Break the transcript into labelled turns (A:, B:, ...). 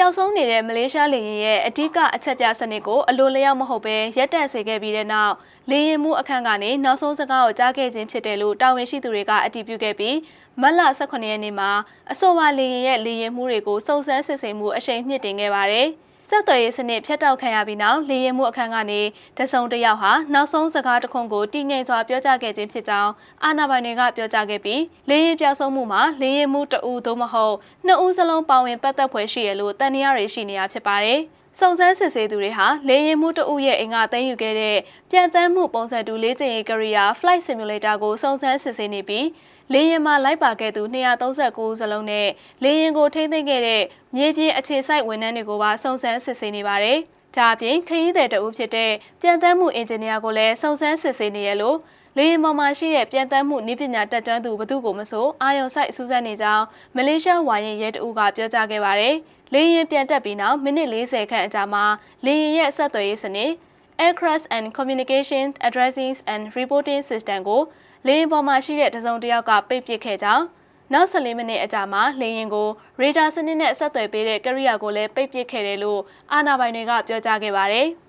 A: ပျောက်ဆုံးနေတဲ့မလေးရှားလေယာဉ်ရဲ့အဓိကအချက်ပြစနစ်ကိုအလိုလျောက်မဟုတ်ဘဲရပ်တန့်စေခဲ့ပြီးတဲ့နောက်လေယာဉ်မှုအခန့်ကနေနောက်ဆုံးစကားကိုကြားခဲ့ခြင်းဖြစ်တယ်လို့တာဝန်ရှိသူတွေကအတည်ပြုခဲ့ပြီးမတ်လ18ရက်နေ့မှာအဆိုပါလေယာဉ်ရဲ့လေယာဉ်မှုတွေကိုစုံစမ်းစစ်ဆေးမှုအရှိန်မြင့်တင်ခဲ့ပါတယ်။ ဆက်သွယ်ရေးစနစ်ဖြတ်တောက်ခံရပြီးနောက်လေယာဉ်မှုအခန့်ကနေတဆုံတစ်ယောက်ဟာနောက်ဆုံးစကားတစ်ခုကိုတည်ငြိမ်စွာပြောကြားခဲ့ခြင်းဖြစ်ကြောင်းအာဏာပိုင်တွေကပြောကြားခဲ့ပြီးလေယာဉ်ပြောက်ဆုံးမှုမှာလေယာဉ်မှုတအူသို့မဟုတ်နှစ်ဦးစလုံးပါဝင်ပတ်သက်ဖွယ်ရှိရလို့တန်တရားတွေရှိနေတာဖြစ်ပါတယ်။ စုံစမ်းစစ်ဆေးသူတွေဟာလေယာဉ်မှုတအုပ်ရဲ့အင်္ဂါသိမ်းယူခဲ့တဲ့ပြန်တမ်းမှုပုံစံတူလေ့ကျင့်ရေးကရိယာ Flight Simulator ကိုစုံစမ်းစစ်ဆေးနေပြီးလေယာဉ်မှာလိုက်ပါခဲ့သူ239စလုံးနဲ့လေယာဉ်ကိုထိန်းသိမ်းခဲ့တဲ့မြေပြင်အခြေစိုက်ဝန်ထမ်းတွေကိုပါစုံစမ်းစစ်ဆေးနေပါတယ်။ဒါအပြင်ခရီးသည်တအုပ်ဖြစ်တဲ့ပြန်တမ်းမှုအင်ဂျင်နီယာကိုလည်းစုံစမ်းစစ်ဆေးနေရလို့ လေယာဉ်ပေါ်မှာရှိတဲ့ပြန်တမ်းမှုနည်းပညာတက်တန်းသူဘသူကိုမဆိုအာယုံဆိုင်စူးစမ်းနေကြောင်းမလေးရှားဝါရင်ရဲတအုပ်ကပြောကြားခဲ့ပါတယ်။လေယာဉ်ပြန်တက်ပြီးနောက်မိနစ်40ခန့်အကြာမှာလေယာဉ်ရဲ့ဆက်သွယ်ရေးစနစ် Aircraft and Communication Addressing and Reporting System ကိုလေယာဉ်ပေါ်မှာရှိတဲ့တစုံတစ်ယောက်ကပိတ်ပစ်ခဲ့ကြောင်းနောက်14မိနစ်အကြာမှာလေယာဉ်ကိုရေဒါစနစ်နဲ့ဆက်သွယ်ပေးတဲ့ကရိယာကိုလည်းပိတ်ပစ်ခဲ့တယ်လို့အာဏာပိုင်တွေကပြောကြားခဲ့ပါတယ်။